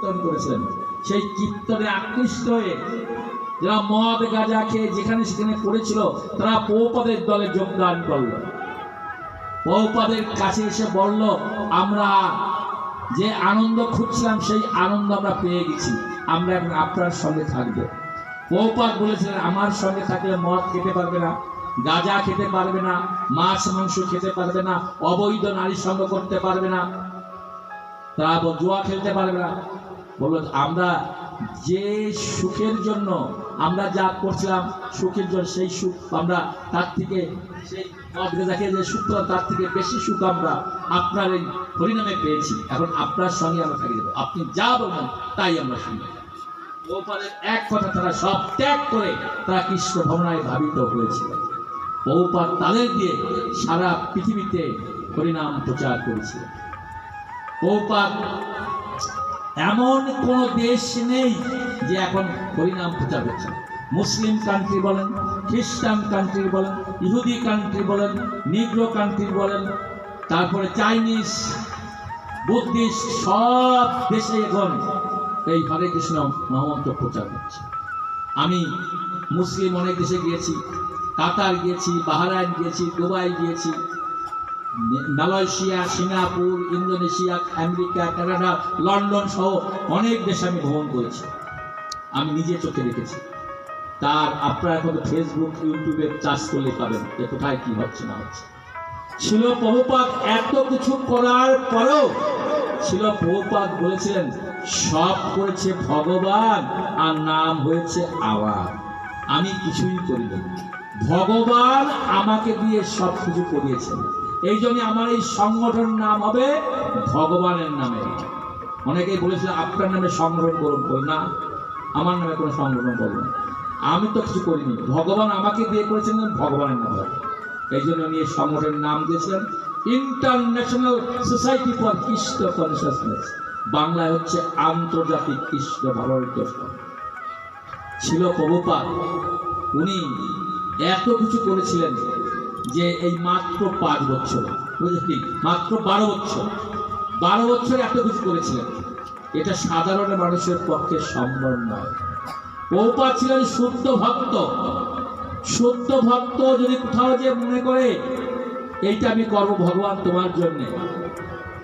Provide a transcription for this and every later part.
কীর্তন করেছিলেন। সেই কীর্তনে আকৃষ্ট হয়ে যারা মদ গাঁজা খেয়ে যেখানে সেখানে পড়েছিল তারা পৌপাদের দলে যোগদান করল। পৌপাদের কাছে এসে বলল, আমরা যে আনন্দ খুঁজছিলাম, সেই আনন্দ আমরা পেয়ে গেছি। আমরা এখন আপনার সঙ্গে থাকব। পৌপাদ বলেছিলেন, আমার সঙ্গে থাকলে মদ খেতে পারবে না, গাঁজা খেতে পারবে না, মাছ, মাংস খেতে পারবে না, অবৈধ নারীর সঙ্গ করতে পারবে না তারপর জুয়া খেলতে পারবে না বলল, আমরা যে সুখের জন্য আমরা যা করছিলাম, সুখের জন্য সেই সুখ আমরা তার থেকে সেই গাঁজাকে যে সুখ তার থেকে বেশি সুখ আমরা আপনার এই হরিনামে পেয়েছি। এখন আপনার সঙ্গে আমরা থাকি দেবো। আপনি যা বলবেন, তাই আমরা শুনি বহুপাদের এক কথা তারা সব ত্যাগ করে তারা কৃষ্ণ ভবনায় ধাবিত হয়েছিল। বহুপাত তাদের দিয়ে সারা পৃথিবীতে হরিনাম প্রচার করেছিল। বহুপাত এমন কোন দেশ নেই যে এখন হরিনাম প্রচার করছে। মুসলিম কান্ট্রি বলেন, খ্রিস্টান কান্ট্রি বলেন, ইহুদি কান্ট্রি বলেন নিগ্রো কান্ট্রি বলেন, তারপরে চাইনিজ বুদ্ধিস্ট সব দেশে এখন এই হরে কৃষ্ণ মহামন্ত্র প্রচার করছে আমি মুসলিম অনেক দেশে গিয়েছি, কাতার গিয়েছি, বাহারাইন গিয়েছি, দুবাই গিয়েছি Malaysia, Singapore, Indonesia, America, Canada, London সহ অনেক দেশে আমি ভ্রমণ করেছি। আমি নিজে চোখে দেখেছি। তার আপনারা এখন ফেসবুক ইউটিউবে চার্জ করলে পাবেন যে কোথায় কি হচ্ছে না হচ্ছে। ছিল প্রভুপাত এত কিছু করার পরেও ছিল প্রভুপাত বলেছিলেন, সব করেছে ভগবান আর নাম হয়েছে আওয়ার আমি কিছুই করিনি। ভগবান আমাকে দিয়ে সব কিছু করিয়েছেন। এই জন্য আমার এই সংগঠন নাম হবে ভগবানের নামে। অনেকেই বলেছিল আপনার নামে সংগঠন করুন। করুন না, আমার নামে কোনো সংগঠন করব না। আমি তো কিছু করিনি। ভগবান আমাকে দিয়ে করেছেন ভগবানের নাম এই জন্য উনি এই সংগঠনের নাম দিয়েছিলেন International Society for Krishna Consciousness বাংলায় হচ্ছে আন্তর্জাতিক কৃষ্ণ। সংঘ। ছিল প্রভুপাত উনি এত কিছু করেছিলেন। যে এই মাত্র পাঁচ বছর বুঝলি মাত্র বারো বছর। বারো বছর এত কিছু করেছিলেন। এটা সাধারণ মানুষের পক্ষে সম্ভব নয়। পৌপা ছিলেন শুদ্ধ ভক্ত। শুদ্ধ ভক্ত যদি কোথাও যে মনে করে, এইটা আমি করব ভগবান তোমার জন্যে।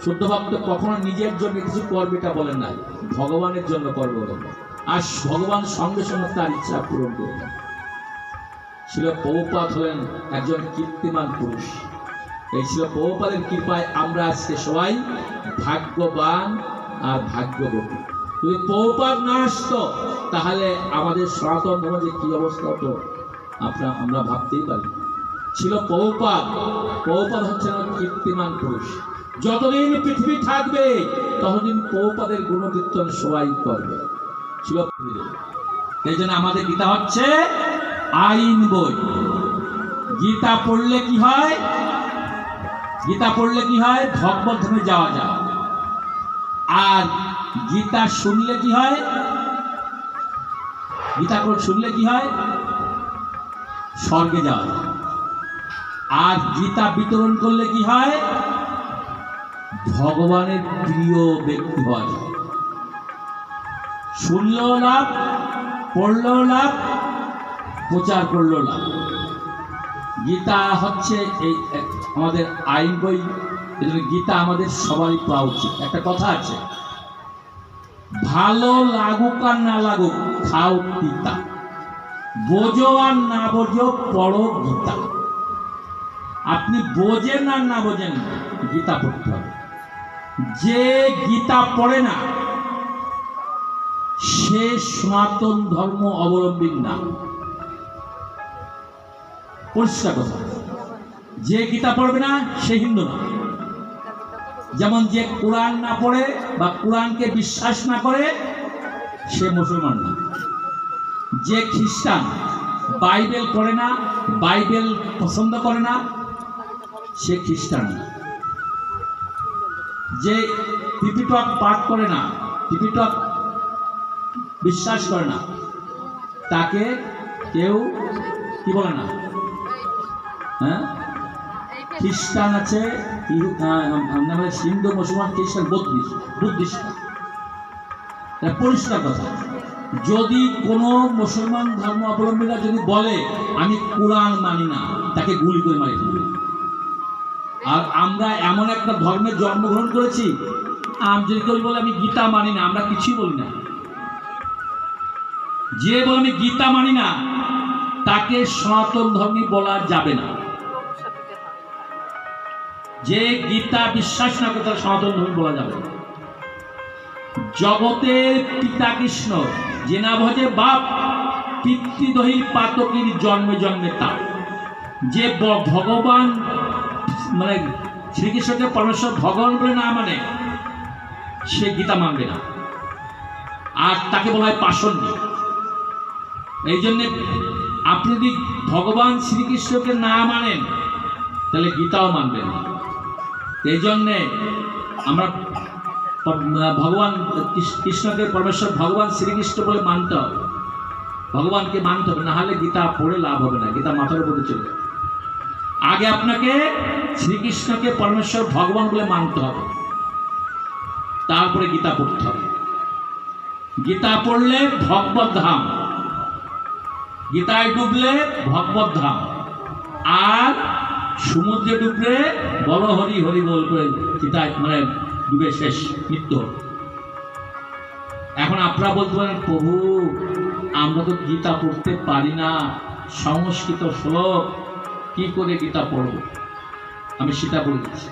শুদ্ধ ভক্ত কখনো নিজের জন্য কিছু করবে এটা বলেন নাই। ভগবানের জন্য করব আর ভগবান সঙ্গে সঙ্গে তার ইচ্ছা পূরণ করবেন ছিল পৌপাত হলেন একজন কীর্তিমান পুরুষ। এই ছিল পৌপাদের কৃপায় আমরা আজকে সবাই ভাগ্যবান আর ভাগ্যবতী। যদি পৌপাত না আসতো, তাহলে আমাদের সনাতন ধর্মের কি অবস্থা হতো আপনার আমরা ভাবতেই পারি। ছিল পৌপাত পৌপাত হচ্ছে না কীর্তিমান পুরুষ। যতদিন পৃথিবী থাকবে, ততদিন পৌপাদের গুণকীর্তন সবাই করবে। ছিল এই জন্য আমাদের গীতা হচ্ছে আইন বই। গীতা পড়লে কি হয়? গীতা পড়লে কি হয়? ভগবত ধামে যাওয়া যায়। আর গীতা শুনলে কি হয়? গীতা শুনলে কি হয়? স্বর্গে যাওয়া যায়। আর গীতা বিতরণ করলে কি হয়? ভগবানের প্রিয় ব্যক্তি হয় শুনলেও লাভ, পড়লেও লাভ প্রচার করল লাভ গীতা হচ্ছে এই আমাদের আইন বই, এজন্য গীতা আমাদের সবারই পাওয়া উচিত। একটা কথা আছে, ভালো লাগুক আর না লাগুক, খাও পিতা বোঝো আর না বোঝো, পড়ো গীতা। আপনি বোঝেন আর না বোঝেন, গীতা পড়তে হবে। যে গীতা পড়ে না, সে সনাতন ধর্ম অবলম্বী না। পরিষ্কার কথা। যে গীতা পড়বে না, সে হিন্দু না। যেমন যে কোরআন না পড়ে বা কোরআনকে বিশ্বাস না করে, সে মুসলমান না। যে খ্রিস্টান বাইবেল পড়ে না, বাইবেল পছন্দ করে না, সে খ্রিস্টান যে টিপিটক পাঠ করে না টিপিটক বিশ্বাস করে না, তাকে কেউ কি বলে না? হ্যাঁ? খ্রিস্টান আছে হিন্দু মুসলমান, খ্রিস্টান বুদ্ধিস্ট। বুদ্ধিস্ট পরিষ্কার কথা। যদি কোনো মুসলমান ধর্ম অবলম্বীরা যদি বলে, আমি কোরআন মানি না, তাকে গুলি করে মারি। আর আমরা এমন একটা ধর্মে জন্মগ্রহণ করেছি, আম যদি কেউ বলে, আমি গীতা মানি না, আমরা কিছুই বলি না। যে বলে, আমি গীতা মানি না, তাকে সনাতন ধর্মী বলা যাবে না। যে গীতা বিশ্বাস না করে তার সনাতন ধর্মী বলা যাবে জগতের পিতা কৃষ্ণ, যে না ভজে বাপ, পিতৃদহীর পাতকীর জন্মে জন্মে তা যে ভগবান মানে শ্রীকৃষ্ণকে পরমেশ্বর ভগবান বলে না মানে সে গীতা মানবে না। আর তাকে বলা হয় পাষণ্ড। এই জন্য আপনি যদি ভগবান শ্রীকৃষ্ণকে না মানেন, তাহলে গীতাও মানবেন না। এই জন্যে আমরা ভগবান কৃষ্ণকে পরমেশ্বর ভগবান শ্রীকৃষ্ণ বলে মানতে হবে। ভগবানকে মানতে হবে না হলে গীতা পড়ে লাভ হবে না, গীতা মাথার উপরে চলে। আগে আপনাকে শ্রীকৃষ্ণকে পরমেশ্বর ভগবান বলে মানতে হবে। তারপরে গীতা পড়তে হবে। গীতা পড়লে ভগবত ধাম। গীতায় ডুবলে ভগবত ধাম। আর সমুদ্রে ডুবলে বল হরি হরি বল করে গীতায় মানে ডুবে শেষ, মৃত্যু এখন আপনারা বলতে পারেন, প্রভু, আমরা তো গীতা পড়তে পারি না, সংস্কৃত শ্লোক, কি করে গীতা পড়ব? আমি সেটা বলে দিচ্ছি।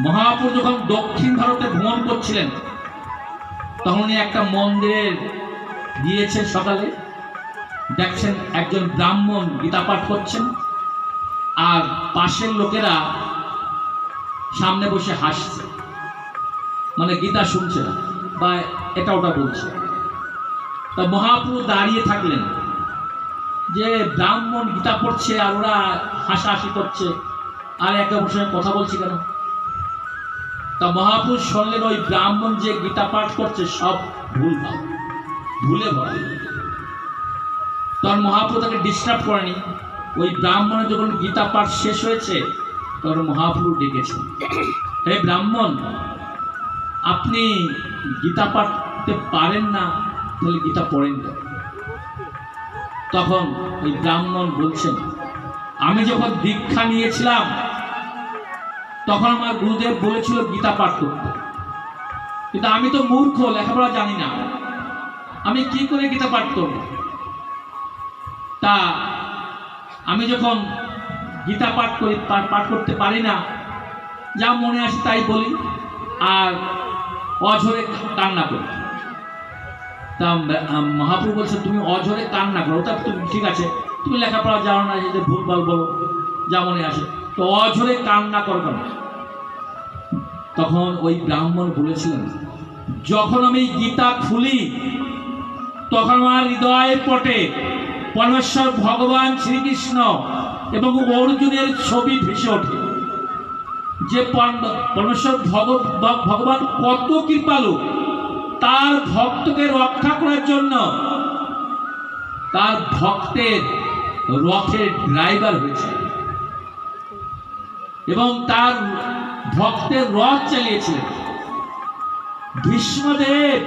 মহাপুর যখন দক্ষিণ ভারতে ভ্রমণ করছিলেন, তখন উনি একটা মন্দিরে গিয়েছেন সকালে। দেখছেন একজন ব্রাহ্মণ গীতা পাঠ করছেন। আর পাশের লোকেরা সামনে বসে হাসছে। মানে গীতা শুনছে না, বা এটা ওটা বলছে। তা মহাপুরু দাঁড়িয়ে থাকলেন যে ব্রাহ্মণ গীতা পড়ছে আর ওরা হাসাহাসি করছে, আর একে অপরের সঙ্গে কথা বলছে কেন? তা মহাপুরুষ শুনলেন ওই ব্রাহ্মণ যে গীতা পাঠ করছে, সব ভুল ভালো ভুলে ভরা। তখন মহাপ্রভু তাকে ডিস্টার্ব করেনি। ওই ব্রাহ্মণের যখন গীতা পাঠ শেষ হয়েছে, তখন মহাপ্রভু ডেকেছেন। হে ব্রাহ্মণ, আপনি গীতা পাঠতে পারেন না, তাহলে গীতা পড়েন কেন? তখন ওই ব্রাহ্মণ বলছেন, আমি যখন দীক্ষা নিয়েছিলাম, তখন আমার গুরুদেব বলেছিল গীতা পাঠ করতে। কিন্তু আমি তো মূর্খ, লেখাপড়া জানি না। আমি কি করে গীতা পাঠ করব? তা আমি যখন গীতা পাঠ করি, পাঠ করতে পারি না, যা মনে আসে তাই বলি, আর অঝরে কান্না করি। তা মহাপ্রভু বলছে, তুমি অঝরে কান্না করো। তা তুমি, ঠিক আছে, তুমি লেখাপড়া জানো না যে ভুল ভালো বলো, যা মনে আসে। তো অঝরে কান্না করো কেন? তখন ওই ব্রাহ্মণ বলেছিলেন, যখন আমি গীতা খুলি, তখন আমার হৃদয়ে পটে। পরমেশ্বর ভগবান শ্রীকৃষ্ণ এবং অর্জুনের ছবি ভেসে ওঠে। যে পরমেশ্বর ভগবান কত কৃপালু, তার ভক্তকে রক্ষা করার জন্য তার ভক্তের রথের ড্রাইভার হয়েছে। এবং তার ভক্তের রথ চালিয়েছিলেন। ভীষ্মদেব